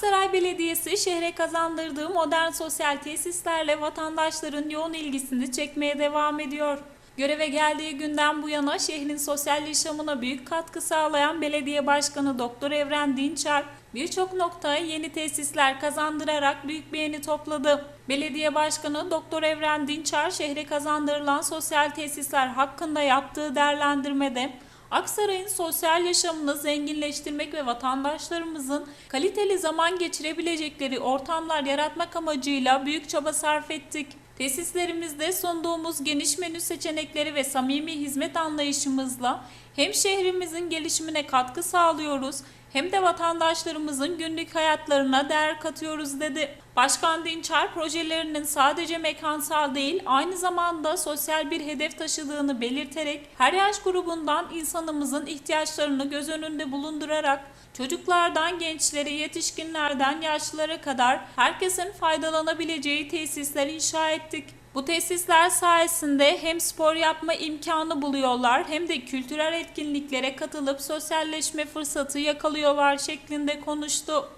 Aksaray Belediyesi şehre kazandırdığı modern sosyal tesislerle vatandaşların yoğun ilgisini çekmeye devam ediyor. Göreve geldiği günden bu yana şehrin sosyal yaşamına büyük katkı sağlayan Belediye Başkanı Doktor Evren Dinçer birçok noktaya yeni tesisler kazandırarak büyük beğeni topladı. Belediye Başkanı Doktor Evren Dinçer şehre kazandırılan sosyal tesisler hakkında yaptığı değerlendirmede Aksaray'ın sosyal yaşamını zenginleştirmek ve vatandaşlarımızın kaliteli zaman geçirebilecekleri ortamlar yaratmak amacıyla büyük çaba sarf ettik. Tesislerimizde sunduğumuz geniş menü seçenekleri ve samimi hizmet anlayışımızla hem şehrimizin gelişimine katkı sağlıyoruz hem de vatandaşlarımızın günlük hayatlarına değer katıyoruz dedi. Başkan Dinçer projelerinin sadece mekansal değil aynı zamanda sosyal bir hedef taşıdığını belirterek her yaş grubundan insanımızın ihtiyaçlarını göz önünde bulundurarak çocuklardan gençlere, yetişkinlerden yaşlılara kadar herkesin faydalanabileceği tesisler inşa ettik. Bu tesisler sayesinde hem spor yapma imkanı buluyorlar hem de kültürel etkinliklere katılıp sosyalleşme fırsatı yakalıyorlar şeklinde konuştu.